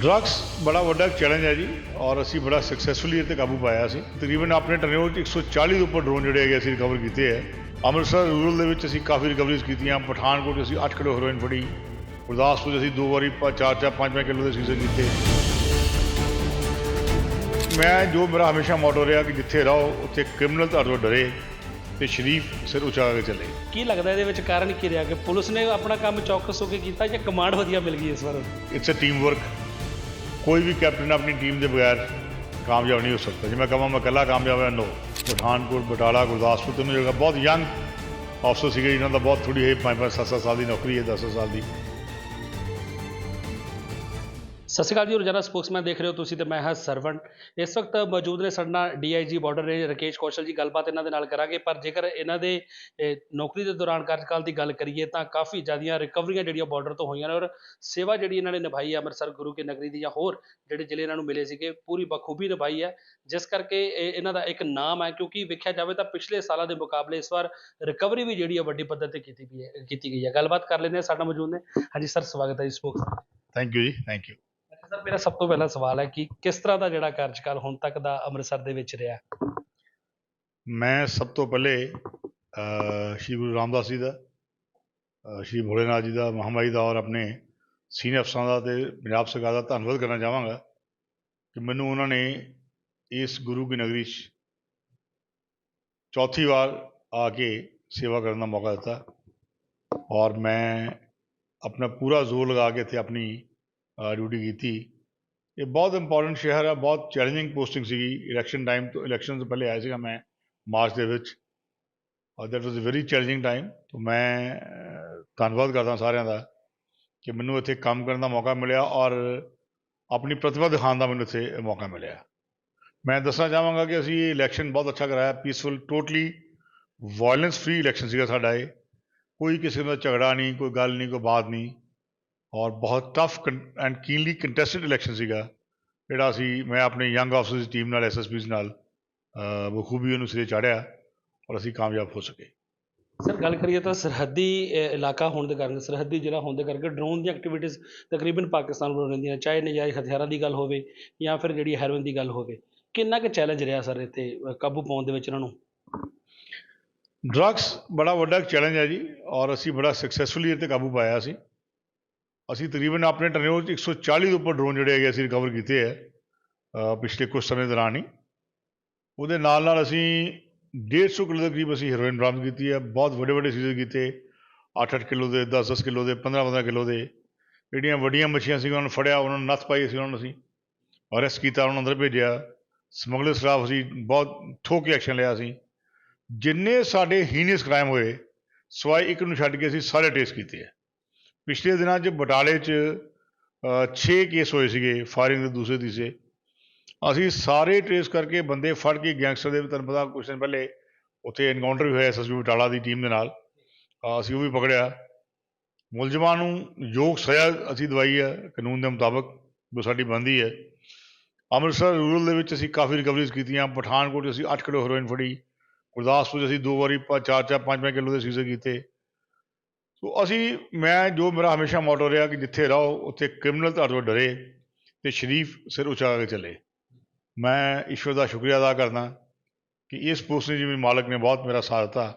Drugs ਬੜਾ ਵੱਡਾ challenge ਹੈ ਜੀ ਔਰ ਅਸੀਂ ਬੜਾ ਸਕਸੈਸਫੁਲੀ ਇਹ ਤੇ ਕਾਬੂ ਪਾਇਆ ਸੀ। ਤਕਰੀਬਨ ਆਪਣੇ ਟਰਨਓਵਰ 'ਚ 140 ਦੇ ਉੱਪਰ ਡਰੋਨ ਜਿਹੜੇ ਹੈਗੇ ਅਸੀਂ ਰਿਕਵਰ ਕੀਤੇ ਹੈ। ਅੰਮ੍ਰਿਤਸਰ ਰੂਰਲ ਦੇ ਵਿੱਚ ਅਸੀਂ ਕਾਫੀ ਰਿਕਵਰੀਜ਼ ਕੀਤੀਆਂ। ਪਠਾਨਕੋਟ ਅਸੀਂ 8 ਕਿਲੋ ਹੈਰੋਇਨ ਫੜੀ। ਗੁਰਦਾਸਪੁਰ 'ਚ ਅਸੀਂ ਦੋ ਵਾਰੀ 4-4 5-5 ਕਿਲੋ ਦੇ ਸੀਜ਼ਨ ਕੀਤੇ। ਮੈਂ ਜੋ ਮੇਰਾ ਹਮੇਸ਼ਾ ਮੋਟੋ ਰਿਹਾ ਕਿ ਜਿੱਥੇ ਰਹੋ ਉੱਥੇ ਕ੍ਰਿਮੀਨਲ ਤੁਹਾਡੇ ਤੋਂ ਡਰੇ ਤੇ ਸ਼ਰੀਫ ਸਿਰ ਉੱਚਾ ਕੇ ਚੱਲੇ। ਕੀ ਲੱਗਦਾ ਇਹਦੇ ਵਿੱਚ ਕਾਰਨ ਕੀ ਰਿਹਾ ਕਿ ਪੁਲਿਸ ਨੇ ਆਪਣਾ ਕੰਮ ਚੌਕਸ ਹੋ ਕੇ ਕੀਤਾ ਜਾਂ ਕਮਾਂਡ ਵਧੀਆ ਮਿਲ ਗਈ ਇਸ ਵਾਰ? ਇਟਸ ਅ ਟੀਮ ਵਰਕ ਕੋਈ ਵੀ ਕੈਪਟਨ ਆਪਣੀ ਟੀਮ ਦੇ ਬਗੈਰ ਕਾਮਯਾਬ ਨਹੀਂ ਹੋ ਸਕਦਾ। ਜੇ ਮੈਂ ਕਹਾਂ ਮੈਂ ਇਕੱਲਾ ਕਾਮਯਾਬ ਹਾਂ, ਨੋ। ਪਠਾਨਕੋਟ, ਬਟਾਲਾ, ਗੁਰਦਾਸਪੁਰ ਤੋਂ ਜਗ੍ਹਾ ਬਹੁਤ ਯੰਗ ਅਫਸਰ ਸੀਗੇ, ਜਿਨ੍ਹਾਂ ਦਾ ਬਹੁਤ ਥੋੜੀ ਹੈ 5-5 7 ਸਾਲ ਦੀ ਨੌਕਰੀ ਹੈ 10 ਸਾਲ ਦੀ। ਸਤਿ ਸ਼੍ਰੀ ਅਕਾਲ ਜੀ, ਰੋਜ਼ਾਨਾ ਸਪੋਕਸਮੈਨ ਦੇਖ ਰਹੇ ਹੋ ਤੁਸੀਂ ਤੇ ਮੈਂ ਹਾਂ ਸਰਵਣ। ਇਸ ਵਕਤ ਮੌਜੂਦ ਨੇ ਸਾਡੇ ਨਾਲ DIG border range Rakesh Kaushal ji, ਗੱਲਬਾਤ ਇਹਨਾਂ ਦੇ ਨਾਲ ਕਰਾਂਗੇ। ਪਰ ਜੇਕਰ ਇਹਨਾਂ ਦੇ ਨੌਕਰੀ ਦੇ ਦੌਰਾਨ ਕਾਰਜਕਾਲ ਦੀ ਗੱਲ ਕਰੀਏ ਤਾਂ ਕਾਫੀ ਜ਼ਿਆਦੀਆਂ ਰਿਕਵਰੀਆਂ ਜਿਹੜੀਆਂ ਬਾਰਡਰ ਤੋਂ ਹੋਈਆਂ ਨੇ ਔਰ ਸੇਵਾ ਜਿਹੜੀ ਇਹਨਾਂ ਨੇ ਨਿਭਾਈ ਹੈ ਅੰਮ੍ਰਿਤਸਰ, ਗੁਰੂ ਕੀ ਨਗਰੀ ਦੀ ਜਾਂ ਹੋਰ ਜਿਹੜੇ ਜ਼ਿਲ੍ਹੇ ਇਹਨਾਂ ਨੂੰ ਮਿਲੇ ਸੀਗੇ, ਪੂਰੀ ਬਖੂਬੀ ਨਿਭਾਈ ਹੈ। ਜਿਸ ਕਰਕੇ ਇਹਨਾਂ ਦਾ ਇੱਕ ਨਾਮ ਹੈ ਕਿਉਂਕਿ ਵੇਖਿਆ ਜਾਵੇ ਤਾਂ ਪਿਛਲੇ ਸਾਲਾਂ ਦੇ ਮੁਕਾਬਲੇ ਇਸ ਵਾਰ ਰਿਕਵਰੀ ਵੀ ਜਿਹੜੀ ਹੈ ਵੱਡੀ ਪੱਧਰ ਤੇ ਕੀਤੀ ਗਈ ਹੈ, ਕੀਤੀ ਗਈ ਹੈ। ਗੱਲਬਾਤ ਕਰ ਲੈਂਦੇ ਹਾਂ, ਸਾਡਾ ਮੌਜੂਦ ਨੇ। ਹਾਂਜੀ, ਸਰ, ਸਵਾਗਤ ਹੈ ਜੀ, ਸਪੋਕਸ। ਥੈਂਕ ਯੂ ਜੀ ਥੈਂਕ ਯੂ ਸਰ ਮੇਰਾ ਸਭ ਤੋਂ ਪਹਿਲਾ ਸਵਾਲ ਹੈ ਕਿ ਕਿਸ ਤਰ੍ਹਾਂ ਦਾ ਜਿਹੜਾ ਕਾਰਜਕਾਲ ਹੁਣ ਤੱਕ ਦਾ ਅੰਮ੍ਰਿਤਸਰ ਦੇ ਵਿੱਚ ਰਿਹਾ? ਮੈਂ ਸਭ ਤੋਂ ਪਹਿਲੇ ਸ਼੍ਰੀ ਗੁਰੂ ਰਾਮਦਾਸ ਜੀ ਦਾ ਸ਼੍ਰੀ ਭੋਲੇਨਾਥ ਜੀ ਦਾ, ਮਹਾਮਾਈ ਦਾ ਔਰ ਆਪਣੇ ਸੀਨੀਅਰ ਅਫਸਰਾਂ ਦਾ ਤੇ ਪੰਜਾਬ ਸਰਕਾਰ ਦਾ ਧੰਨਵਾਦ ਕਰਨਾ ਚਾਹਾਂਗਾ ਕਿ ਮੈਨੂੰ ਉਹਨਾਂ ਨੇ ਇਸ ਗੁਰੂ ਕੀ ਨਗਰੀ 'ਚ ਚੌਥੀ ਵਾਰ ਆ ਕੇ ਸੇਵਾ ਕਰਨ ਦਾ ਮੌਕਾ ਦਿੱਤਾ ਔਰ ਮੈਂ ਆਪਣਾ ਪੂਰਾ ਜ਼ੋਰ ਲਗਾ ਕੇ ਇੱਥੇ ਆਪਣੀ ਡਿਊਟੀ ਕੀਤੀ। ਇਹ ਬਹੁਤ ਇੰਪੋਰਟੈਂਟ ਸ਼ਹਿਰ ਹੈ ਬਹੁਤ ਚੈਲੰਜਿੰਗ ਪੋਸਟਿੰਗ ਸੀਗੀ। ਇਲੈਕਸ਼ਨ ਟਾਈਮ ਤੋਂ ਇਲੈਕਸ਼ਨ ਤੋਂ ਪਹਿਲੇ ਆਇਆ ਸੀਗਾ ਮੈਂ ਮਾਰਚ ਦੇ ਵਿੱਚ। ਔਰ that was a very challenging time ਤੋਂ ਮੈਂ ਧੰਨਵਾਦ ਕਰਦਾ ਸਾਰਿਆਂ ਦਾ ਕਿ ਮੈਨੂੰ ਇੱਥੇ ਕੰਮ ਕਰਨ ਦਾ ਮੌਕਾ ਮਿਲਿਆ ਔਰ ਆਪਣੀ ਪ੍ਰਤਿਭਾ ਦਿਖਾਉਣ ਦਾ ਮੈਨੂੰ ਇੱਥੇ ਮੌਕਾ ਮਿਲਿਆ। ਮੈਂ ਦੱਸਣਾ ਚਾਹਾਂਗਾ ਕਿ ਅਸੀਂ ਇਹ ਇਲੈਕਸ਼ਨ ਬਹੁਤ ਅੱਛਾ ਕਰਾਇਆ peaceful totally violence free election ਸੀਗਾ ਸਾਡਾ ਇਹ। ਕੋਈ ਕਿਸੇ ਦਾ ਝਗੜਾ ਨਹੀਂ, ਕੋਈ ਗੱਲ ਨਹੀਂ, ਕੋਈ ਬਾਤ ਨਹੀਂ। ਔਰ ਬਹੁਤ tough and keenly contested election ਸੀਗਾ ਜਿਹੜਾ ਅਸੀਂ ਮੈਂ ਆਪਣੇ ਯੰਗ ਆਫਸਰਸ ਦੀ ਟੀਮ ਨਾਲ ਐਸਐਸਪੀਸ ਨਾਲ ਬਖੂਬੀ ਉਹਨੂੰ ਸਿਰੇ ਚਾੜਿਆ ਔਰ ਅਸੀਂ ਕਾਮਯਾਬ ਹੋ ਸਕੇ। ਸਰ ਗੱਲ ਕਰੀਏ ਤਾਂ ਸਰਹੱਦੀ ਇਲਾਕਾ ਹੋਣ ਦੇ ਕਾਰਨ ਸਰਹੱਦੀ ਜ਼ਿਲ੍ਹਾ ਹੋਣ ਦੇ ਕਰਕੇ ਡਰੋਨ ਦੀਆਂ ਐਕਟੀਵਿਟੀਜ਼ ਤਕਰੀਬਨ ਪਾਕਿਸਤਾਨ ਵੱਲੋਂ ਰਹਿੰਦੀਆਂ ਚਾਹੇ ਨਜਾਇਜ਼ ਹਥਿਆਰਾਂ ਦੀ ਗੱਲ ਹੋਵੇ ਜਾਂ ਫਿਰ ਜਿਹੜੀ ਹੈਰੋਇਨ ਦੀ ਗੱਲ ਹੋਵੇ। ਕਿੰਨਾ ਕੁ ਚੈਲੰਜ ਰਿਹਾ ਸਰ ਇੱਥੇ ਕਾਬੂ ਪਾਉਣ ਦੇ ਵਿੱਚ ਇਹਨਾਂ ਨੂੰ? ਡਰੱਗਸ ਬੜਾ ਵੱਡਾ ਚੈਲੰਜ ਹੈ ਜੀ ਔਰ ਅਸੀਂ ਬੜਾ ਸਕਸੈਸਫੁਲੀ ਇਹ ਤੇ ਕਾਬੂ ਪਾਇਆ ਸੀ। ਅਸੀਂ ਤਕਰੀਬਨ ਆਪਣੇ ਟਰਨਓਵਰ 'ਚ 140 ਦੇ ਉੱਪਰ ਡਰੋਨ ਜਿਹੜੇ ਹੈਗੇ ਅਸੀਂ ਰਿਕਵਰ ਕੀਤੇ ਹੈ ਪਿਛਲੇ ਕੁਝ ਸਮੇਂ ਦੌਰਾਨ ਹੀ। ਉਹਦੇ ਨਾਲ ਨਾਲ ਅਸੀਂ 150 ਕਿਲੋ ਦੇ ਕਰੀਬ ਅਸੀਂ ਹੈਰੋਇਨ ਬਰਾਮਦ ਕੀਤੀ ਹੈ, ਬਹੁਤ ਵੱਡੇ ਵੱਡੇ ਸੀਜ਼ਨ ਕੀਤੇ 8-8 ਕਿਲੋ ਦੇ 10-10 ਕਿਲੋ ਦੇ 15-15 ਕਿਲੋ ਦੇ। ਜਿਹੜੀਆਂ ਵੱਡੀਆਂ ਮੱਛੀਆਂ ਸੀ ਉਹਨਾਂ ਨੂੰ ਫੜਿਆ, ਉਹਨਾਂ ਨੂੰ ਨੱਥ ਪਾਈ ਸੀ ਉਹਨਾਂ ਨੂੰ ਅਸੀਂ। ਅਰੈਸਟ ਕੀਤਾ, ਉਹਨਾਂ ਨੂੰ ਅੰਦਰ ਭੇਜਿਆ। ਸਮਗਲਰ ਖਿਲਾਫ ਅਸੀਂ ਬਹੁਤ ਠੋਕ ਕੇ ਐਕਸ਼ਨ ਲਿਆ ਸੀ ਜਿੰਨੇ ਸਾਡੇ ਹੀਨੀਅਸ ਕ੍ਰਾਈਮ ਹੋਏ ਸਵਾਏ ਇੱਕ ਨੂੰ ਛੱਡ ਕੇ ਅਸੀਂ ਸਾਰੇ ਟੇਸ ਕੀਤੇ ਆ ਪਿਛਲੇ ਦਿਨਾਂ 'ਚ ਬਟਾਲੇ 'ਚ 6 ਕੇਸ ਹੋਏ ਸੀਗੇ ਫਾਇਰਿੰਗ ਦੇ ਦੂਸਰੇ ਤੀਸਰੇ। ਅਸੀਂ ਸਾਰੇ ਟ੍ਰੇਸ ਕਰਕੇ ਬੰਦੇ ਫੜ ਕੇ ਗੈਂਗਸਟਰ ਦੇ ਵੀ ਤੁਹਾਨੂੰ ਪਤਾ ਕੁਝ ਦਿਨ ਪਹਿਲੇ ਉੱਥੇ ਐਨਕਾਊਂਟਰ ਵੀ ਹੋਇਆ ਐਸਐਸਬੀ ਬਟਾਲਾ ਦੀ ਟੀਮ ਦੇ ਨਾਲ। ਅਸੀਂ ਉਹ ਵੀ ਪਕੜਿਆ। ਮੁਲਜ਼ਮਾਂ ਨੂੰ ਯੋਗ ਸਜ਼ਾ ਅਸੀਂ ਦਵਾਈ ਹੈ, ਕਾਨੂੰਨ ਦੇ ਮੁਤਾਬਕ, ਜੋ ਸਾਡੀ ਬੰਦੀ ਹੈ। ਅੰਮ੍ਰਿਤਸਰ ਰੂਰਲ ਦੇ ਵਿੱਚ ਅਸੀਂ ਕਾਫੀ ਰਿਕਵਰੀਜ਼ ਕੀਤੀਆਂ। ਪਠਾਨਕੋਟ 'ਚ ਅਸੀਂ 8 ਕਿਲੋ ਹੈਰੋਇਨ ਫੜੀ। ਗੁਰਦਾਸਪੁਰ 'ਚ ਅਸੀਂ ਦੋ ਵਾਰੀ 4-4 5-5 ਕਿਲੋ ਦੇ ਸੀਜ਼ਨ ਕੀਤੇ। ਸੋ ਅਸੀਂ ਮੈਂ ਜੋ ਮੇਰਾ ਹਮੇਸ਼ਾ ਮੋਟੋ ਰਿਹਾ ਕਿ ਜਿੱਥੇ ਰਹੋ ਉੱਥੇ ਕ੍ਰਿਮੀਨਲ ਤੁਹਾਡੇ ਤੋਂ ਡਰੇ ਤੇ ਸ਼ਰੀਫ ਸਿਰ ਉੱਚਾ ਕੇ ਚੱਲੇ ਮੈਂ ਈਸ਼ਵਰ ਦਾ ਸ਼ੁਕਰੀਆ ਅਦਾ ਕਰਦਾ ਕਿ ਇਸ ਪੋਸਟ ਨੇ ਜਿਵੇਂ ਮਾਲਕ ਨੇ ਬਹੁਤ ਮੇਰਾ ਸਾਥ ਦਿੱਤਾ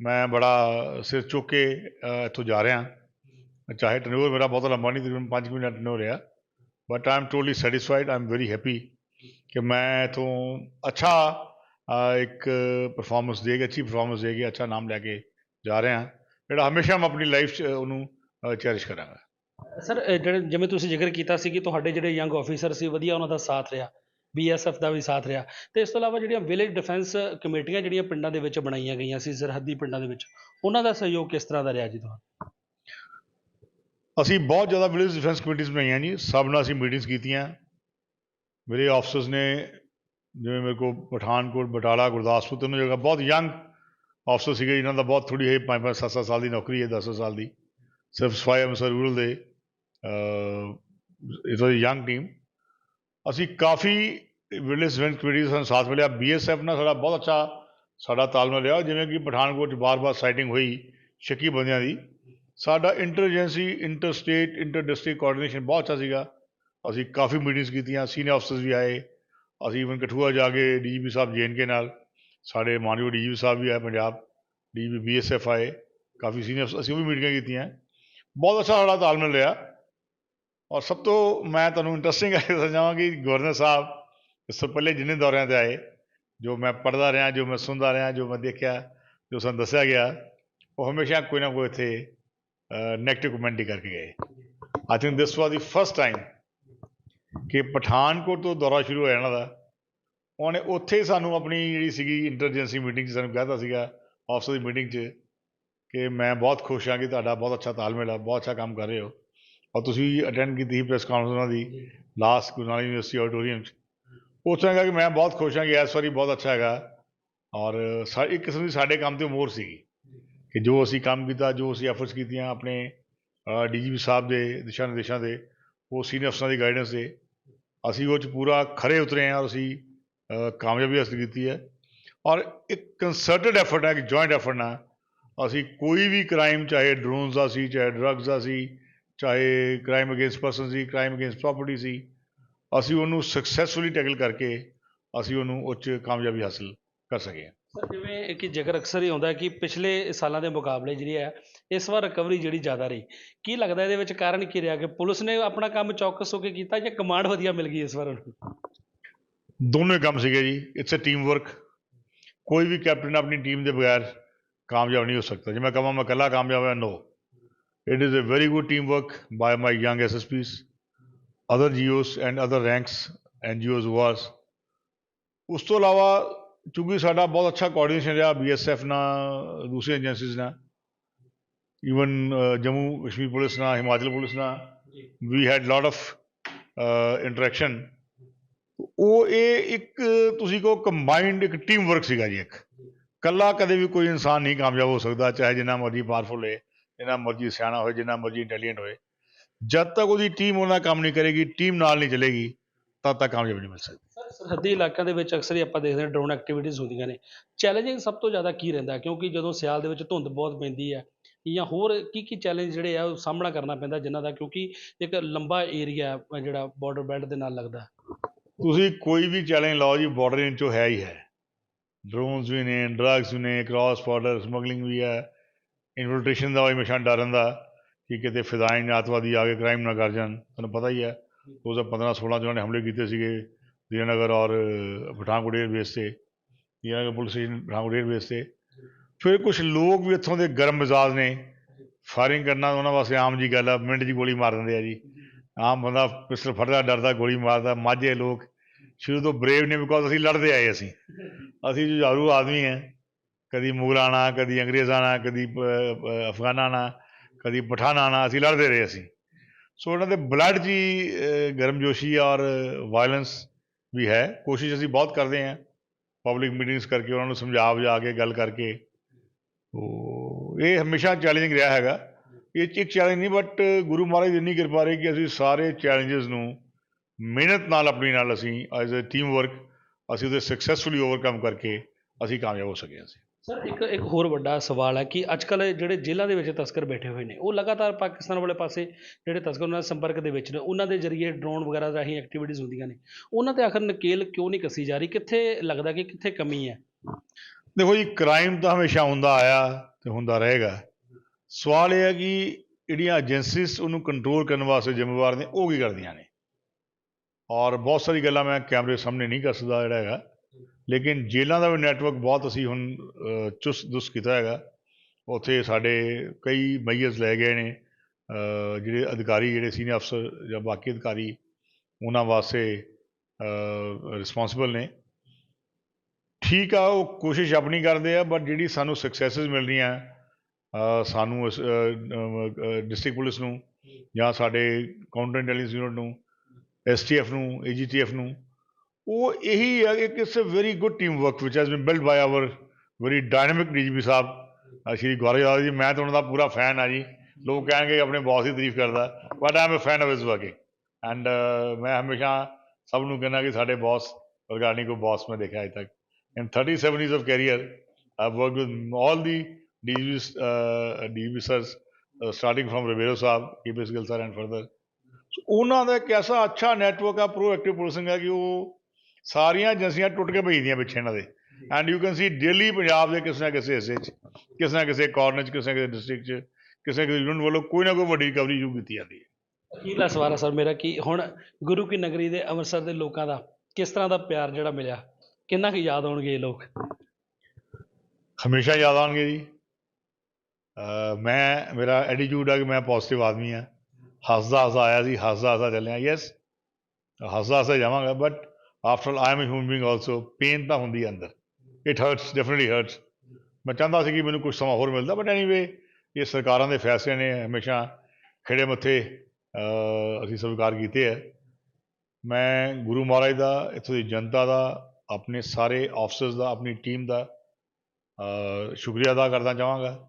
ਮੈਂ ਬੜਾ ਸਿਰ ਚੁੱਕ ਕੇ ਅਹ, ਇੱਥੋਂ ਜਾ ਰਿਹਾ ਚਾਹੇ ਟਨੋਰ ਮੇਰਾ ਬਹੁਤ ਲੰਬਾ ਨਹੀਂ ਤਕਰੀਬਨ 5 ਮਿੰਟ ਟਨੋਰ ਰਿਹਾ but I am totally satisfied I am very happy ਕਿ ਮੈਂ ਇਥੋਂ ਅੱਛਾ ਅਹ, ਇੱਕ ਪਰਫਾਰਮੈਂਸ ਦੇ ਕੇ ਅੱਛੀ ਪਰਫਾਰਮੈਂਸ ਦੇ ਕੇ ਅੱਛਾ ਨਾਮ ਲੈ ਕੇ ਜਾ ਰਿਹਾ ਜਿਹੜਾ ਹਮੇਸ਼ਾ ਮੈਂ ਆਪਣੀ ਲਾਈਫ 'ਚ ਉਹਨੂੰ ਚੈਰਿਸ਼ ਕਰਾਂਗਾ। ਸਰ ਜਿਹੜੇ ਜਿਵੇਂ ਤੁਸੀਂ ਜ਼ਿਕਰ ਕੀਤਾ ਸੀ ਕਿ ਤੁਹਾਡੇ ਜਿਹੜੇ ਯੰਗ ਆਫੀਸਰ ਸੀ ਵਧੀਆ ਉਹਨਾਂ ਦਾ ਸਾਥ ਰਿਹਾ ਬੀਐਸਐਫ ਦਾ ਵੀ ਸਾਥ ਰਿਹਾ। ਤੇ ਇਸ ਤੋਂ ਇਲਾਵਾ ਜਿਹੜੀਆਂ ਵਿਲੇਜ ਡਿਫੈਂਸ ਕਮੇਟੀਆਂ ਜਿਹੜੀਆਂ ਪਿੰਡਾਂ ਦੇ ਵਿੱਚ ਬਣਾਈਆਂ ਗਈਆਂ ਸੀ ਸਰਹੱਦੀ ਪਿੰਡਾਂ ਦੇ ਵਿੱਚ ਉਹਨਾਂ ਦਾ ਸਹਿਯੋਗ ਕਿਸ ਤਰ੍ਹਾਂ ਦਾ ਰਿਹਾ ਜੀ ਤੁਹਾਨੂੰ ਅਸੀਂ ਬਹੁਤ ਜ਼ਿਆਦਾ ਵਿਲੇਜ ਡਿਫੈਂਸ ਕਮੇਟੀਆਂ ਬਣਾਈਆਂ ਜੀ। ਸਭ ਨਾਲ ਅਸੀਂ ਮੀਟਿੰਗਸ ਕੀਤੀਆਂ। ਮੇਰੇ ਆਫਸਰਸ ਨੇ ਜਿਵੇਂ ਮੇਰੇ ਕੋਲ ਪਠਾਨਕੋਟ ਬਟਾਲਾ ਗੁਰਦਾਸਪੁਰ ਤਿੰਨੋਂ ਜਗ੍ਹਾ ਬਹੁਤ ਯੰਗ ਆਫਸਰ ਸੀਗੇ ਜਿਨ੍ਹਾਂ ਦਾ ਬਹੁਤ ਥੋੜੀ ਹੈ 5-5 7 ਸਾਲ ਦੀ ਨੌਕਰੀ ਹੈ 10 ਸਾਲ ਦੀ ਸਿਰਫ ਸਫ਼ਾਈ ਅੰਮ੍ਰਿਤਸਰ ਰੂਰਲ ਦੇ ਇਟ ਵਾਸ ਯੰਗ ਟੀਮ ਅਸੀਂ ਕਾਫੀ ਵਿਲੇਜ ਡਿਫੈਂਸ ਕਮੇਟੀ ਦਾ ਸਾਨੂੰ ਸਾਥ ਮਿਲਿਆ ਬੀਐਸਐਫ ਨਾਲ ਸਾਡਾ ਬਹੁਤ ਅੱਛਾ ਸਾਡਾ ਤਾਲਮੇਲ ਰਿਹਾ ਜਿਵੇਂ ਕਿ ਪਠਾਨਕੋਟ 'ਚ ਬਾਰ-ਬਾਰ ਸਾਈਟਿੰਗ ਹੋਈ ਸ਼ੱਕੀ ਬੰਦਿਆਂ ਦੀ ਸਾਡਾ interagency inter state inter district coordination ਬਹੁਤ ਅੱਛਾ ਸੀਗਾ ਅਸੀਂ ਕਾਫੀ ਮੀਟਿੰਗਸ ਕੀਤੀਆਂ ਸੀਨੀਅਰ ਅਫਸਰਸ ਵੀ ਆਏ ਅਸੀਂ ਇਵਨ ਕਠੂਆ ਜਾ ਕੇ ਡੀਜੀਪੀ ਸਾਹਿਬ ਜੇਨ ਕੇ ਨਾਲ ਸਾਡੇ ਮਾਨਯੋਗ ਡੀਜੀਪੀ ਸਾਹਿਬ ਵੀ ਆਏ, ਪੰਜਾਬ ਡੀਜੀਪੀ ਬੀਐਸਐਫ ਆਏ, ਕਾਫੀ ਸੀਨੀਅਰ ਅਸੀਂ ਉਹ ਵੀ ਮੀਟਿੰਗਾਂ ਕੀਤੀਆਂ। ਬਹੁਤ ਅੱਛਾ ਸਾਡਾ ਤਾਲਮੇਲ ਰਿਹਾ। ਔਰ ਸਭ ਤੋਂ ਮੈਂ ਤੁਹਾਨੂੰ ਇੰਟਰਸਟਿੰਗ ਇਹ ਦੱਸਣਾ ਚਾਹਾਂਗਾ ਕਿ ਗਵਰਨਰ ਸਾਹਿਬ ਇਸ ਤੋਂ ਪਹਿਲੇ ਜਿੰਨੇ ਦੌਰਿਆਂ ਤੇ ਆਏ, ਜੋ ਮੈਂ ਪੜ੍ਹਦਾ ਰਿਹਾ, ਜੋ ਮੈਂ ਸੁਣਦਾ ਰਿਹਾ, ਜੋ ਮੈਂ ਦੇਖਿਆ, ਜੋ ਸਾਨੂੰ ਦੱਸਿਆ ਗਿਆ, ਉਹ ਹਮੇਸ਼ਾ ਕੋਈ ਨਾ ਕੋਈ ਇੱਥੇ ਨੈਗੇਟਿਵ ਕਮੈਂਟ ਹੀ ਕਰਕੇ ਗਏ। I think this was the first time ਕਿ ਪਠਾਨਕੋਟ ਤੋਂ ਦੌਰਾ ਸ਼ੁਰੂ ਹੋਇਆ ਇਹਨਾਂ ਦਾ ਉਹਨੇ ਉੱਥੇ ਸਾਨੂੰ ਆਪਣੀ ਜਿਹੜੀ ਸੀਗੀ ਇੰਟਰਜੈਂਸੀ ਮੀਟਿੰਗ 'ਚ ਸਾਨੂੰ ਕਹਿਤਾ ਸੀਗਾ ਆਫਸਰ ਦੀ ਮੀਟਿੰਗ 'ਚ ਕਿ ਮੈਂ ਬਹੁਤ ਖੁਸ਼ ਹਾਂ ਕਿ ਤੁਹਾਡਾ ਬਹੁਤ ਅੱਛਾ ਤਾਲਮੇਲ ਆ, ਬਹੁਤ ਅੱਛਾ ਕੰਮ ਕਰ ਰਹੇ ਹੋ। ਔਰ ਤੁਸੀਂ ਅਟੈਂਡ ਕੀਤੀ ਸੀ ਪ੍ਰੈਸ ਕਾਨਫਰੰਸ ਉਹਨਾਂ ਦੀ last Guru Nanak University auditorium 'ਚ। ਉਸ ਤਰ੍ਹਾਂ ਕਿ ਮੈਂ ਬਹੁਤ ਖੁਸ਼ ਹਾਂ ਕਿ ਇਸ ਵਾਰੀ ਬਹੁਤ ਅੱਛਾ ਹੈਗਾ। ਔਰ ਸਾ, ਇੱਕ ਕਿਸਮ ਦੀ ਸਾਡੇ ਕੰਮ ਤੇ ਮੋਹਰ ਸੀਗੀ ਕਿ ਜੋ ਅਸੀਂ ਕੰਮ ਕੀਤਾ, ਜੋ ਅਸੀਂ ਐਫਰਟਸ ਕੀਤੀਆਂ ਆਪਣੇ ਡੀਜੀਪੀ ਸਾਹਿਬ ਦੇ, ਦਿਸ਼ਾ ਨਿਰਦੇਸ਼ਾਂ ਦੇ, ਉਹ ਸੀਨੀਅਰ ਅਫਸਰਾਂ ਦੀ ਗਾਈਡੈਂਸ ਦੇ, ਅਸੀਂ ਉਹ 'ਚ ਪੂਰਾ ਖਰੇ ਉਤਰੇ ਹਾਂ ਔਰ ਅਸੀਂ ਕਾਮਯਾਬੀ ਹਾਸਲ ਕੀਤੀ ਹੈ। ਔਰ ਇੱਕ ਕੰਸਰਟਡ ਐਫਰਟ ਹੈ ਕਿ ਜੁਆਇੰਟ ਐਫਰਟ ਨਾਲ। ਅਸੀਂ ਕੋਈ ਵੀ ਕ੍ਰਾਈਮ ਚਾਹੇ ਡਰੋਨਸ ਦਾ ਸੀ, ਚਾਹੇ ਡਰੱਗਸ ਦਾ ਸੀ, ਚਾਹੇ ਕ੍ਰਾਈਮ ਅਗੇਂਸਟ ਪਰਸਨ ਸੀ ਕ੍ਰਾਈਮ ਅਗੇਂਸਟ ਪ੍ਰਾਪਰਟੀ ਸੀ, ਅਸੀਂ ਉਹਨੂੰ ਸਕਸੈਸਫੁਲੀ ਟੈਕਲ ਕਰਕੇ ਅਸੀਂ ਉਹਨੂੰ ਉੱਚ ਕਾਮਯਾਬੀ ਹਾਸਲ ਕਰ ਸਕੇ ਹਾਂ। ਸਰ, ਜਿਵੇਂ ਕਿ ਜ਼ਿਕਰ ਅਕਸਰ ਹੀ ਆਉਂਦਾ ਕਿ ਪਿਛਲੇ ਸਾਲਾਂ ਦੇ ਮੁਕਾਬਲੇ ਜਿਹੜੀ ਹੈ, ਇਸ ਵਾਰ ਰਿਕਵਰੀ ਜਿਹੜੀ ਜ਼ਿਆਦਾ ਰਹੀ। ਕੀ ਲੱਗਦਾ ਇਹਦੇ ਵਿੱਚ ਕਾਰਨ ਕੀ ਰਿਹਾ ਕਿ ਪੁਲਿਸ ਨੇ ਆਪਣਾ ਕੰਮ ਚੌਕਸ ਹੋ ਕੇ ਕੀਤਾ ਜਾਂ ਕਮਾਂਡ ਵਧੀਆ ਮਿਲ ਗਈ ਇਸ ਵਾਰ ਉਹਨੂੰ? ਦੋਨੋਂ ਹੀ ਕੰਮ ਸੀਗੇ ਜੀ ਇਟਸ ਅ ਟੀਮ ਵਰਕ ਕੋਈ ਵੀ ਕੈਪਟਨ ਆਪਣੀ ਟੀਮ ਦੇ ਬਗੈਰ ਕਾਮਯਾਬ ਨਹੀਂ ਹੋ ਸਕਦਾ ਜੇ ਮੈਂ ਕਹਾਂ ਮੈਂ ਇਕੱਲਾ ਕਾਮਯਾਬ ਹਾਂ no it is a very good team work by my young SSPs other GOs and other ranks NGOs was ਉਸ ਤੋਂ ਇਲਾਵਾ ਚੂੰਕਿ ਸਾਡਾ ਬਹੁਤ ਅੱਛਾ ਕੋਆਰਡੀਨੇਸ਼ਨ ਰਿਹਾ ਬੀਐਸਐਫ ਨਾਲ ਦੂਸਰੀ ਏਜੰਸੀਜ਼ ਨਾਲ ਇਵਨ ਜੰਮੂ ਕਸ਼ਮੀਰ ਪੁਲਿਸ ਨਾਲ ਹਿਮਾਚਲ ਪੁਲਿਸ ਨਾਲ ਵੀ ਹੈਡ ਲੋਟ ਆਫ ਇੰਟਰੈਕਸ਼ਨ ਉਹ ਇਹ ਇੱਕ, ਤੁਸੀਂ ਕਹੋ ਕੰਬਾਈਨਡ ਇੱਕ ਟੀਮ ਵਰਕ ਸੀਗਾ ਜੀ ਇੱਕ। ਕੱਲਾ ਕਦੇ ਵੀ ਕੋਈ ਇਨਸਾਨ ਨਹੀਂ ਕਾਮਯਾਬ ਹੋ ਸਕਦਾ, ਚਾਹੇ ਜਿੰਨਾ ਮਰਜ਼ੀ ਪਾਵਰਫੁਲ ਹੋਏ, ਜਿੰਨਾ ਮਰਜ਼ੀ ਸਿਆਣਾ ਹੋਏ, ਜਿੰਨਾ ਮਰਜ਼ੀ ਇੰਟੈਲੀਜੈਂਟ ਹੋਏ। ਜਦ ਤੱਕ ਉਹਦੀ ਟੀਮ ਉਹਨਾਂ ਕੰਮ ਨਹੀਂ ਕਰੇਗੀ ਟੀਮ ਨਾਲ ਨਹੀਂ ਚਲੇਗੀ, ਤਦ ਤੱਕ ਕਾਮਯਾਬੀ ਨਹੀਂ ਮਿਲ ਸਕਦੀ। ਸਰ, ਸਰਹੱਦੀ ਇਲਾਕਿਆਂ ਦੇ ਵਿੱਚ ਅਕਸਰ ਹੀ ਆਪਾਂ ਦੇਖਦੇ ਹਾਂ ਡਰੋਨ ਐਕਟੀਵਿਟੀਜ਼ ਹੁੰਦੀਆਂ ਨੇ। ਚੈਲੰਜਿੰਗ ਸਭ ਤੋਂ ਜ਼ਿਆਦਾ ਕੀ ਰਹਿੰਦਾ? ਕਿਉਂਕਿ ਜਦੋਂ ਸਿਆਲ ਦੇ ਵਿੱਚ ਧੁੰਦ ਬਹੁਤ ਪੈਂਦੀ ਹੈ, ਜਾਂ ਹੋਰ ਕੀ ਕੀ ਚੈਲੰਜ ਜਿਹੜੇ ਆ, ਉਹ ਸਾਹਮਣਾ ਕਰਨਾ ਪੈਂਦਾ, ਜਿਨ੍ਹਾਂ ਦਾ ਕਿਉਂਕਿ ਇੱਕ ਲੰਬਾ ਏਰੀਆ ਜਿਹੜਾ ਬਾਰਡਰ ਬੈਲਟ ਦੇ ਨਾਲ ਲੱਗਦਾ। ਤੁਸੀਂ ਕੋਈ ਵੀ ਚੈਲੰਜ ਲਾਓ ਜੀ ਬਾਰਡਰ ਇਨ ਚੋਂ ਹੈ ਹੀ ਹੈ ਡਰੋਨਸ ਵੀ ਨੇ ਡਰੱਗਸ ਵੀ ਨੇ ਕ੍ਰਾਸ ਬਾਰਡਰ ਸਮਗਲਿੰਗ ਵੀ ਹੈ ਇਨਫਿਲਟ੍ਰੇਸ਼ਨ ਦਾ ਹਮੇਸ਼ਾ ਡਰ ਰਹਿੰਦਾ ਕਿ ਕਿਤੇ ਫਿਦਾਇਨ ਆਤਵਾਦੀ ਆ ਕੇ ਕ੍ਰਾਈਮ ਨਾ ਕਰ ਜਾਣ ਤੁਹਾਨੂੰ ਪਤਾ ਹੀ ਹੈ 2015 16 ਚ ਉਹਨਾਂ ਨੇ ਹਮਲੇ ਕੀਤੇ ਸੀਗੇ ਦੀਨਾਨਗਰ ਔਰ ਪਠਾਨਕੋਟ ਏਅਰਬੇਸ ਤੇ Dinanagar police station Pathankot airbase ਤੇ ਫਿਰ ਕੁਝ ਲੋਕ ਵੀ ਇੱਥੋਂ ਦੇ ਗਰਮ ਮਿਜ਼ਾਜ ਨੇ ਫਾਇਰਿੰਗ ਕਰਨਾ ਉਹਨਾਂ ਵਾਸਤੇ ਆਮ ਜੀ ਗੱਲ ਆ ਮਿੰਟ 'ਚ ਗੋਲੀ ਮਾਰ ਦਿੰਦੇ ਆ ਜੀ ਆਮ ਬੰਦਾ ਪਿਸਟਲ ਫੜਦਾ, ਡਰਦਾ, ਗੋਲੀ ਮਾਰਦਾ, ਮਾਝੇ ਲੋਕ। ਸ਼ੁਰੂ ਤੋਂ ਬਰੇਵ ਨੇ ਬਿਕੋਜ਼ ਅਸੀਂ ਲੜਦੇ ਆਏ ਅਸੀਂ। ਅਸੀਂ ਜੁਝਾਰੂ ਆਦਮੀ ਹੈ ਕਦੀ ਮੁਗਲਾਂ ਨਾਲ, ਕਦੀ ਅੰਗਰੇਜ਼ਾਂ ਨਾਲ, ਕਦੀ ਪ- ਅਫਗਾਨਾਂ ਨਾਲ, ਕਦੀ ਪਠਾਨਾਂ ਅਸੀਂ ਲੜਦੇ ਰਹੇ ਅਸੀਂ। ਸੋ ਉਹਨਾਂ ਦੇ ਬਲੱਡ 'ਚ ਹੀ ਗਰਮਜੋਸ਼ੀ ਔਰ ਵਾਇਲੈਂਸ ਵੀ ਹੈ। ਕੋਸ਼ਿਸ਼ ਅਸੀਂ ਬਹੁਤ ਕਰਦੇ ਹਾਂ। ਪਬਲਿਕ ਮੀਟਿੰਗਸ ਕਰਕੇ ਉਹਨਾਂ ਨੂੰ ਸਮਝਾ ਬੁਝਾ ਕੇ, ਗੱਲ ਕਰਕੇ। ਉਹ, ਇਹ ਹਮੇਸ਼ਾ ਚੈਲੰਜਿੰਗ ਰਿਹਾ ਹੈਗਾ। ਇਹ 'ਚ ਇੱਕ ਚੈਲੰਜ ਨਹੀਂ ਬਟ ਗੁਰੂ ਮਹਾਰਾਜ ਦੀ ਇੰਨੀ ਕਿਰਪਾ ਰਹੀ ਕਿ ਅਸੀਂ ਸਾਰੇ ਚੈਲੰਜਸ ਨੂੰ ਮਿਹਨਤ ਨਾਲ ਆਪਣੀ ਨਾਲ ਅਸੀਂ ਐਜ਼ ਅ ਟੀਮ ਵਰਕ ਅਸੀਂ ਉਹਦੇ ਸਕਸੈਸਫੁਲੀ ਓਵਰਕਮ ਕਰਕੇ ਅਸੀਂ ਕਾਮਯਾਬ ਹੋ ਸਕੇ ਅਸੀਂ। ਸਰ ਇੱਕ ਇੱਕ ਹੋਰ ਵੱਡਾ ਸਵਾਲ ਹੈ ਕਿ ਅੱਜ ਕੱਲ੍ਹ ਜਿਹੜੇ ਜੇਲ੍ਹਾਂ ਦੇ ਵਿੱਚ ਤਸਕਰ ਬੈਠੇ ਹੋਏ ਨੇ ਉਹ ਲਗਾਤਾਰ ਪਾਕਿਸਤਾਨ ਵਾਲੇ ਪਾਸੇ ਜਿਹੜੇ ਤਸਕਰ ਉਹਨਾਂ ਦੇ ਸੰਪਰਕ ਦੇ ਵਿੱਚ ਨੇ ਉਹਨਾਂ ਦੇ ਜ਼ਰੀਏ ਡਰੋਨ ਵਗੈਰਾ ਰਾਹੀਂ ਐਕਟੀਵਿਟੀਜ਼ ਹੁੰਦੀਆਂ ਨੇ ਉਹਨਾਂ ਤੇ ਆਖਰ ਨਕੇਲ ਕਿਉਂ ਨਹੀਂ ਕੱਸੀ ਜਾ ਰਹੀ? ਕਿੱਥੇ ਲੱਗਦਾ ਕਿ ਕਿੱਥੇ ਕਮੀ ਹੈ? ਦੇਖੋ ਜੀ ਕ੍ਰਾਈਮ ਤਾਂ ਹਮੇਸ਼ਾ ਹੁੰਦਾ ਆਇਆ ਤੇ ਹੁੰਦਾ ਰਹੇਗਾ। ਸਵਾਲ ਇਹ ਹੈ ਕਿ ਜਿਹੜੀਆਂ ਏਜੰਸੀਸ ਉਹਨੂੰ ਕੰਟਰੋਲ ਕਰਨ ਵਾਸਤੇ ਜ਼ਿੰਮੇਵਾਰ ਨੇ, ਉਹ ਕੀ ਕਰਦੀਆਂ ਨੇ? ਔਰ ਬਹੁਤ ਸਾਰੀ ਗੱਲਾਂ ਮੈਂ ਕੈਮਰੇ ਸਾਹਮਣੇ ਨਹੀਂ ਕਰ ਸਕਦਾ ਜਿਹੜਾ ਹੈਗਾ। ਲੇਕਿਨ ਜੇਲ੍ਹਾਂ ਦਾ ਵੀ ਨੈਟਵਰਕ ਬਹੁਤ ਅਸੀਂ ਹੁਣ ਚੁਸਤ ਦੁਸਤ ਕੀਤਾ ਹੈਗਾ। ਉੱਥੇ ਸਾਡੇ ਕਈ ਮਈਜ਼ ਲੈ ਗਏ ਨੇ ਜਿਹੜੇ ਅਧਿਕਾਰੀ, ਜਿਹੜੇ ਸੀਨੀਅਰ ਅਫਸਰ ਜਾਂ ਬਾਕੀ ਅਧਿਕਾਰੀ, ਉਹਨਾਂ ਵਾਸਤੇ ਰਿਸਪੌਂਸਿਬਲ ਨੇ। ਠੀਕ ਆ, ਉਹ ਕੋਸ਼ਿਸ਼ ਆਪਣੀ ਕਰਦੇ ਆ ਬਟ ਜਿਹੜੀ ਸਾਨੂੰ ਸਕਸੈਸਸ ਮਿਲ ਰਹੀਆਂ ਸਾਨੂੰ ਡਿਸਟ੍ਰਿਕਟ ਪੁਲਿਸ ਨੂੰ ਜਾਂ ਸਾਡੇ ਕਾਊਂਟਰ ਇੰਟੈਲੀਜੈਂਸ ਯੂਨਿਟ ਨੂੰ ਐਸਟੀਐਫ ਨੂੰ ਏਜੀਟੀਐਫ ਨੂੰ, ਉਹ ਇਹੀ ਹੈ ਕਿ it's a very good team work which has been build by our very dynamic DGP ਸਾਹਿਬ ਸ਼੍ਰੀ ਗੌਰਵ ਯਾਦਵ ਜੀ। ਮੈਂ ਤਾਂ ਉਹਨਾਂ ਦਾ ਪੂਰਾ ਫੈਨ ਆ ਜੀ। ਲੋਕ ਕਹਿਣਗੇ ਆਪਣੇ ਬੌਸ ਦੀ ਤਾਰੀਫ ਕਰਦਾ but I am a fan of his working and ਮੈਂ ਹਮੇਸ਼ਾ ਸਭ ਨੂੰ ਕਹਿੰਦਾ ਕਿ ਸਾਡੇ ਬੌਸ ਵਰਗਾ ਨਹੀਂ ਕੋਈ ਬੌਸ ਮੈਂ ਦੇਖਿਆ ਅਜੇ ਤੱਕ। In 37 years of career I've work with all the DGs, uh, DGs, sirs, uh, starting from Rivero Saab, KPS Gill sir, and further. So ਉਹਨਾਂ ਦਾ ਇੱਕ ਐਸਾ ਅੱਛਾ ਨੈਟਵਰਕ ਆ ਪ੍ਰੋਐਕਟਿਵ ਪੁਲਿਸਿੰਗ ਹੈ ਕਿ ਉਹ ਸਾਰੀਆਂ ਏਜੰਸੀਆਂ ਟੁੱਟ ਕੇ ਭੇਜਦੀਆਂ ਪਿੱਛੇ ਇਹਨਾਂ ਦੇ। And you can see daily Punjab ਦੇ ਕਿਸੇ ਨਾ ਕਿਸੇ ਹਿੱਸੇ 'ਚ ਕਿਸੇ ਨਾ ਕਿਸੇ ਕਾਰਨਰ 'ਚ ਕਿਸੇ ਨਾ ਕਿਸੇ ਡਿਸਟ੍ਰਿਕਟ 'ਚ ਕਿਸੇ ਨਾ ਕਿਸੇ ਯੂਨਿਟ ਵੱਲੋਂ ਕੋਈ ਨਾ ਕੋਈ ਵੱਡੀ ਰਿਕਵਰੀ ਜ਼ਰੂਰ ਕੀਤੀ ਜਾਂਦੀ ਹੈ। ਅਖੀਰਲਾ ਸਵਾਲ ਹੈ ਸਰ ਮੇਰਾ ਕਿ ਹੁਣ ਗੁਰੂ ਕੀ ਨਗਰੀ ਦੇ ਅੰਮ੍ਰਿਤਸਰ ਦੇ ਲੋਕਾਂ ਦਾ ਕਿਸ ਤਰ੍ਹਾਂ ਦਾ ਪਿਆਰ ਜਿਹੜਾ ਮਿਲਿਆ? ਕਿੰਨਾ ਕੁ ਯਾਦ ਆਉਣਗੇ ਇਹ ਲੋਕ? ਹਮੇਸ਼ਾ ਯਾਦ ਆਉਣਗੇ ਜੀ। ਮੈਂ, ਮੇਰਾ ਐਟੀਟਿਊਡ ਆ ਕਿ ਮੈਂ ਪੋਜ਼ਿਟਿਵ ਆਦਮੀ ਆ। ਹੱਸਦਾ ਹੱਸਦਾ ਆਇਆ ਸੀ, ਹੱਸਦਾ ਹੱਸਦਾ ਚੱਲਿਆ। ਯੈਸ ਹੱਸਦਾ ਹੱਸਦਾ ਜਾਵਾਂਗਾ but after all I am human being also pain ਤਾਂ ਹੁੰਦੀ ਹੈ ਅੰਦਰ। ਇਟ ਹਰਟਸ ਡੈਫੀਨਿਟਲੀ ਹਰਟਸ ਮੈਂ ਚਾਹੁੰਦਾ ਸੀ ਕਿ ਮੈਨੂੰ ਕੁਝ ਸਮਾਂ ਹੋਰ ਮਿਲਦਾ ਬਟ ਐਨੀਵੇ ਇਹ ਸਰਕਾਰਾਂ ਦੇ ਫੈਸਲੇ ਨੇ ਹਮੇਸ਼ਾ ਖੜੇ ਮੱਥੇ ਅਸੀਂ ਸਵੀਕਾਰ ਕੀਤੇ ਹੈ ਮੈਂ ਗੁਰੂ ਮਹਾਰਾਜ ਦਾ, ਇੱਥੋਂ ਦੀ ਜਨਤਾ ਦਾ, ਆਪਣੇ ਸਾਰੇ ਆਫਸਰਸ ਦਾ, ਆਪਣੀ ਟੀਮ ਦਾ ਸ਼ੁਕਰੀਆ ਅਦਾ ਕਰਨਾ ਚਾਹਾਂਗਾ।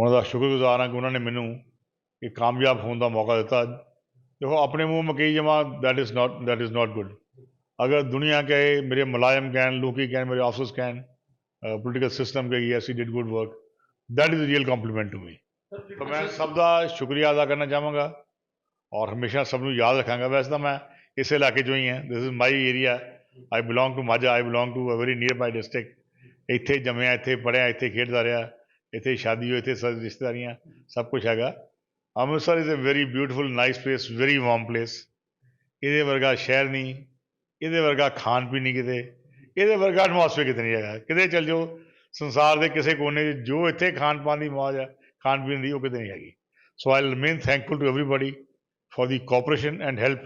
ਉਹਨਾਂ ਦਾ ਸ਼ੁਕਰਗੁਜ਼ਾਰ ਹਾਂ ਕਿ ਉਹਨਾਂ ਨੇ ਮੈਨੂੰ ਇਹ ਕਾਮਯਾਬ ਹੋਣ ਦਾ ਮੌਕਾ ਦਿੱਤਾ। ਦੇਖੋ ਆਪਣੇ ਮੂੰਹ ਮੈਂ ਕਹੀ ਜਾਵਾਂ that is not that is not good ਅਗਰ ਦੁਨੀਆ ਕਹੇ ਮੇਰੇ ਮੁਲਾਜ਼ਮ ਕਹਿਣ ਲੋਕੀ ਕਹਿਣ ਮੇਰੇ ਆਫਸਰਸ ਕਹਿਣ ਪੋਲੀਟੀਕਲ ਸਿਸਟਮ ਕਹੇ yes he did good work that is real compliment to me ਤਾਂ ਮੈਂ ਸਭ ਦਾ ਸ਼ੁਕਰੀਆ ਅਦਾ ਕਰਨਾ ਚਾਹਾਂਗਾ ਔਰ ਹਮੇਸ਼ਾ ਸਭ ਨੂੰ ਯਾਦ ਰੱਖਾਂਗਾ। ਵੈਸੇ ਤਾਂ ਮੈਂ ਇਸੇ ਇਲਾਕੇ ਚੋਂ ਹੀ ਹਾਂ। This is my area I belong to Majha I belong to a very nearby district ਇੱਥੇ ਜੰਮਿਆ ਇੱਥੇ ਪੜ੍ਹਿਆ ਇੱਥੇ ਖੇਡਦਾ ਰਿਹਾ। ਇੱਥੇ ਸ਼ਾਦੀ ਹੋਈ, ਇੱਥੇ ਸਭ ਰਿਸ਼ਤੇਦਾਰੀਆਂ, ਸਭ ਕੁਝ ਹੈਗਾ। Amritsar is a very beautiful nice place very warm place ਇਹਦੇ ਵਰਗਾ ਸ਼ਹਿਰ ਨਹੀਂ, ਇਹਦੇ ਵਰਗਾ ਖਾਣ ਪੀਣ ਨਹੀਂ ਕਿਤੇ, ਇਹਦੇ ਵਰਗਾ ਐਟਮੋਸਫੇਅਰ ਕਿਤੇ ਨਹੀਂ ਹੈਗਾ। ਕਿਤੇ ਚੱਲ ਜਾਓ, ਸੰਸਾਰ ਦੇ ਕਿਸੇ ਕੋਨੇ 'ਚ ਜੋ ਇੱਥੇ ਖਾਣ ਪਾਣ ਦੀ ਮੌਜ ਹੈ ਖਾਣ ਪੀਣ ਦੀ ਉਹ ਕਿਤੇ ਨਹੀਂ ਹੈਗੀ। So I remain thankful to everybody for the cooperation and help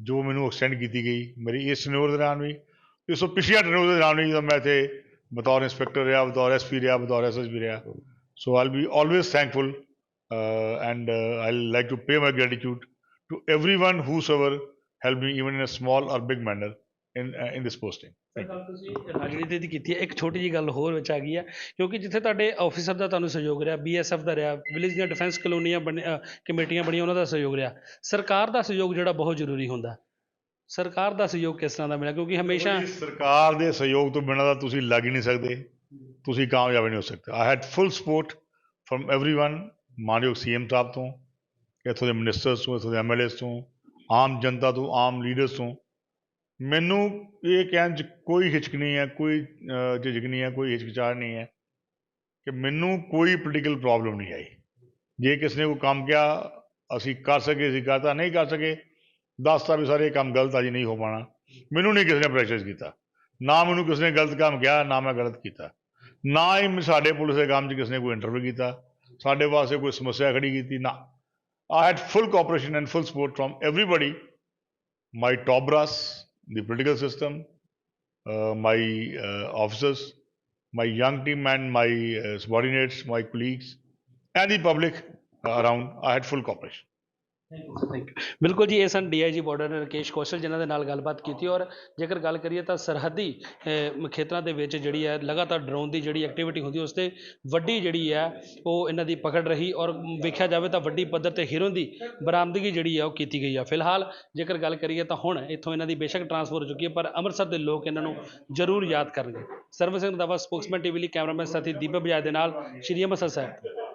ਜੋ ਮੈਨੂੰ ਐਕਸਟੈਂਡ ਕੀਤੀ ਗਈ। ਮੇਰੀ ਇਸ ਟੈਨਿਓਰ ਦੇ ਦੌਰਾਨ ਵੀ, ਇਸ ਤੋਂ ਪਿਛਲੇ ਟੈਨਿਓਰ ਦੇ ਦੌਰਾਨ ਵੀ ਜਦੋਂ ਮੈਂ ਇੱਥੇ ਬਤੌਰ ਇੰਸਪੈਕਟਰ ਰਿਹਾ ਬਤੌਰ ਐਸਪੀ ਰਿਹਾ ਬਤੌਰ ਐਸਐਸਪੀ ਰਿਹਾ so I be always thankful and I like to pay my gratitude to everyone whosoever helped me even in a small or big manner in uh, in this posting ਗੱਲ ਤੁਸੀਂ ਰਾਜਨੀਤੀ ਦੀ ਕੀਤੀ ਹੈ ਇੱਕ ਛੋਟੀ ਜੀ ਗੱਲ ਹੋਰ ਵਿੱਚ ਆ ਗਈ ਹੈ ਕਿਉਂਕਿ ਜਿੱਥੇ ਤੁਹਾਡੇ ਆਫੀਸਰ ਦਾ ਤੁਹਾਨੂੰ ਸਹਿਯੋਗ ਰਿਹਾ ਬੀਐਸਐਫ ਦਾ ਰਿਹਾ ਵਿਲੇਜ ਦੀਆਂ ਡਿਫੈਂਸ ਕਲੋਨੀਆਂ ਬਣ ਅ, ਕਮੇਟੀਆਂ ਬਣੀਆਂ ਉਹਨਾਂ ਦਾ ਸਹਿਯੋਗ ਰਿਹਾ ਸਰਕਾਰ ਦਾ ਸਹਿਯੋਗ ਜਿਹੜਾ ਬਹੁਤ ਜ਼ਰੂਰੀ ਹੁੰਦਾ ਹੈ। ਸਰਕਾਰ ਦਾ ਸਹਿਯੋਗ ਕਿਸ ਤਰ੍ਹਾਂ ਦਾ ਮਿਲਿਆ ਕਿਉਂਕਿ ਹਮੇਸ਼ਾ ਜੀ, ਸਰਕਾਰ ਦੇ ਸਹਿਯੋਗ ਤੋਂ ਬਿਨਾਂ ਤਾਂ ਤੁਸੀਂ ਲੱਗ ਹੀ ਨਹੀਂ ਸਕਦੇ ਤੁਸੀਂ ਕਾਮਯਾਬ ਨਹੀਂ ਹੋ ਸਕਦੇ I had full support from everyone ਮਾਨਯੋਗ ਸੀਐਮ ਸਾਹਿਬ ਤੋਂ ਇੱਥੋਂ ਦੇ ਮਿਨਿਸਟਰਸ ਤੋਂ ਇੱਥੋਂ ਦੇ ਐਮਐਲਏਸ ਤੋਂ ਆਮ ਜਨਤਾ ਤੋਂ ਆਮ ਲੀਡਰਸ ਤੋਂ ਮੈਨੂੰ ਇਹ ਕਹਿਣ 'ਚ ਕੋਈ ਹਿਚਕ ਨਹੀਂ ਹੈ ਕੋਈ ਅਹ, ਝਿਜਕ ਨਹੀਂ ਹੈ ਕੋਈ ਹਿਚਕਿਚਾਹਟ ਨਹੀਂ ਹੈ ਕਿ ਮੈਨੂੰ ਕੋਈ ਪੋਲੀਟੀਕਲ ਪ੍ਰੋਬਲਮ ਨਹੀਂ ਆਈ ਜੇ ਕਿਸ ਨੇ ਕੋਈ ਕੰਮ ਕਿਹਾ ਅਸੀਂ ਕਰ ਸਕੇ ਅਸੀਂ ਕਰਤਾ ਨਹੀਂ ਕਰ ਸਕੇ ਦੱਸਤਾ ਵੀ ਸਾਰੇ ਇਹ ਕੰਮ ਗਲਤ ਆ ਜੀ ਨਹੀਂ ਹੋ ਪਾਣਾ ਮੈਨੂੰ ਨਹੀਂ ਕਿਸੇ ਨੇ ਪ੍ਰੈਸ਼ਰ ਕੀਤਾ। ਨਾ ਮੈਨੂੰ ਕਿਸੇ ਨੇ ਗਲਤ ਕੰਮ ਕਿਹਾ ਨਾ ਮੈਂ ਗਲਤ ਕੀਤਾ। ਨਾ ਹੀ ਮੈਂ ਸਾਡੇ ਪੁਲਿਸ ਦੇ ਕੰਮ 'ਚ ਕਿਸੇ ਨੇ ਕੋਈ ਇੰਟਰਵਿਊ ਕੀਤਾ। ਸਾਡੇ ਵਾਸਤੇ ਕੋਈ ਸਮੱਸਿਆ ਖੜੀ ਕੀਤੀ ਨਾ। I had full cooperation and full support from everybody my top brass the political system, uh, my uh, officers, my young team and my uh, subordinates, my colleagues, and the public uh, around. I had full cooperation. Thank ਬਿਲਕੁਲ ਜੀ, ਇਹ ਸਨ DIG border Rakesh Kaushal ਜਿਨ੍ਹਾਂ ਦੇ ਨਾਲ ਗੱਲਬਾਤ ਕੀਤੀ ਔਰ ਜੇਕਰ ਗੱਲ ਕਰੀਏ ਤਾਂ ਸਰਹੱਦੀ ਖੇਤਰਾਂ ਦੇ ਵਿੱਚ ਜਿਹੜੀ ਹੈ, ਲਗਾਤਾਰ ਡਰੋਨ ਦੀ ਜਿਹੜੀ ਐਕਟੀਵਿਟੀ ਹੁੰਦੀ ਉਸ ਤੇ ਵੱਡੀ ਜਿਹੜੀ ਹੈ, ਉਹ ਇਹਨਾਂ ਦੀ ਪਕੜ ਰਹੀ ਔਰ ਵੇਖਿਆ ਜਾਵੇ ਤਾਂ ਵੱਡੀ ਪੱਧਰ ਤੇ ਹੀਰੋਂ ਦੀ ਬਰਾਮਦਗੀ ਜਿਹੜੀ ਹੈ, ਉਹ ਕੀਤੀ ਗਈ ਹੈ। ਫਿਲਹਾਲ ਜੇਕਰ ਗੱਲ ਕਰੀਏ ਤਾਂ ਹੁਣ ਇੱਥੋਂ ਇਹਨਾਂ ਦੀ ਬੇਸ਼ੱਕ ਟਰਾਂਸਫਰ ਹੋ ਚੁੱਕੀ ਹੈ, ਪਰ ਅੰਮ੍ਰਿਤਸਰ ਦੇ ਲੋਕ ਇਹਨਾਂ ਨੂੰ ਜ਼ਰੂਰ ਯਾਦ ਕਰਨਗੇ। ਸਰਵ ਸਿੰਘ ਦਾਵਾ ਸਪੋਕਸਮੈਨ ਟੀਵੀ ਲਈ ਕੈਮਰਾਮੈਨ ਸਾਥੀ ਦੀਪਕ ਬਜਾਜ ਦੇ ਨਾਲ ਸ਼੍ਰੀ ਅੰਮ੍ਰਿਤਸਰ ਸਾਹਿਬ।